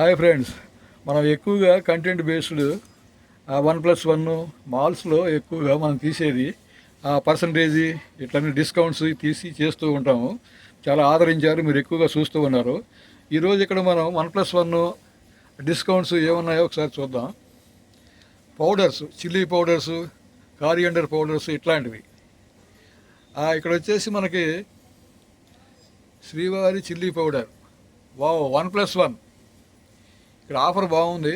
Hi friends. మనం ఎక్కువగా content based one plus one మాల్స్లో ఎక్కువగా మనం తీసేది ఆ పర్సంటేజీ ఇట్లన్నీ డిస్కౌంట్స్ తీసి చేస్తూ ఉంటాము. చాలా ఆదరించారు మీరు ఎక్కువగా చూస్తూ ఉన్నారు. ఈరోజు ఇక్కడ మనం వన్ ప్లస్ వన్ డిస్కౌంట్స్ ఏమున్నాయో ఒకసారి చూద్దాం. Powders chilli powders coriander powders ఇట్లాంటివి. ఇక్కడ వచ్చేసి మనకి Srivari chilli powder. Wow one plus one. ఇక్కడ ఆఫర్ బాగుంది.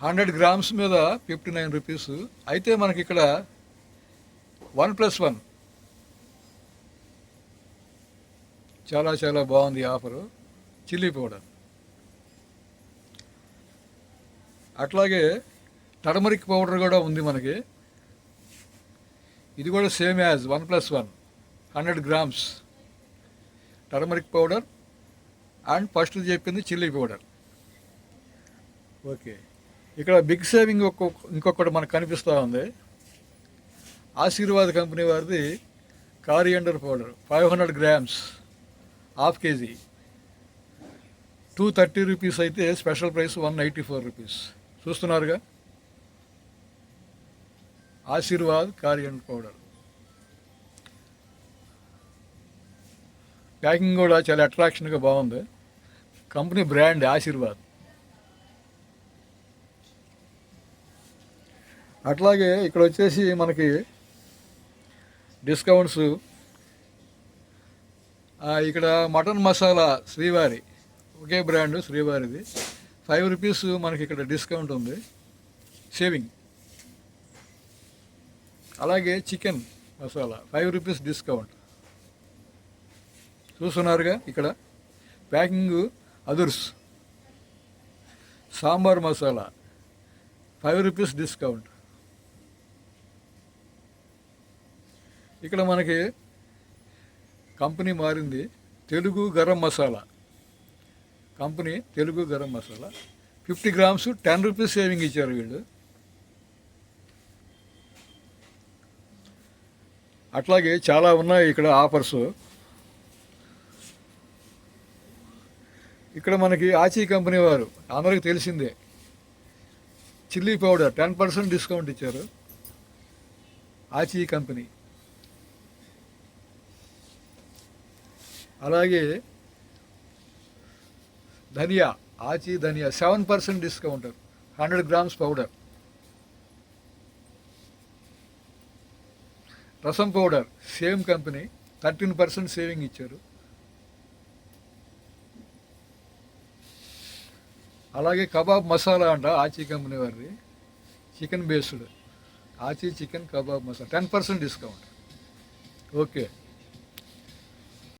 హండ్రెడ్ గ్రామ్స్ మీద ఫిఫ్టీ నైన్ రూపీస్. అయితే మనకి ఇక్కడ వన్ ప్లస్ వన్. చాలా చాలా బాగుంది ఆఫరు. Chilli powder. అట్లాగే టర్మరిక్ పౌడర్ కూడా ఉంది మనకి. ఇది కూడా same as one plus one. Hundred grams. Turmeric powder and first చెప్పింది చిల్లీ పౌడర్. ఓకే. ఇక్కడ బిగ్ సేవింగ్ ఒక్కొక్క ఇంకొకటి మనకు కనిపిస్తూ ఉంది. ఆశీర్వాద్ కంపెనీ వారిది coriander powder five hundred grams half KG. Two thirty rupees అయితే special price one eighty four rupees. చూస్తున్నారుగా? Aashirvaad coriander powder. ప్యాకింగ్ కూడా చాలా అట్రాక్షన్గా బాగుంది. Company brand Aashirvaad. అట్లాగే ఇక్కడ వచ్చేసి మనకి డిస్కౌంట్స్. ఇక్కడ మటన్ మసాలా శ్రీవారి ఒకే బ్రాండ్ శ్రీవారిది. ఫైవ్ రూపీస్ మనకి ఇక్కడ డిస్కౌంట్ ఉంది. సేవింగ్ అలాగే chicken masala five rupees discount. చూస్తున్నారుగా ఇక్కడ. ప్యాకింగ్ అదుర్స్. Sambar masala five rupees discount. ఇక్కడ మనకి కంపెనీ మారింది. Telugu garam masala. Company Telugu garam masala. Fifty grams ten rupees saving ఇచ్చారు వీళ్ళు. అట్లాగే చాలా ఉన్నాయి ఇక్కడ ఆఫర్స్. ఇక్కడ మనకి ఆచీ కంపెనీ వారు అందరికి తెలిసిందే. Chilli powder ten percent discount ఇచ్చారు. ఆచీ కంపెనీ. అలాగే ధనియా ఆచి ధనియా seven percent discount hundred grams powder rasam powder same company thirteen percent saving ఇచ్చారు. అలాగే కబాబ్ మసాలా అంట ఆచి కంపెనీ వారిది. Chicken based Aachi chicken kebab masala ten percent discount okay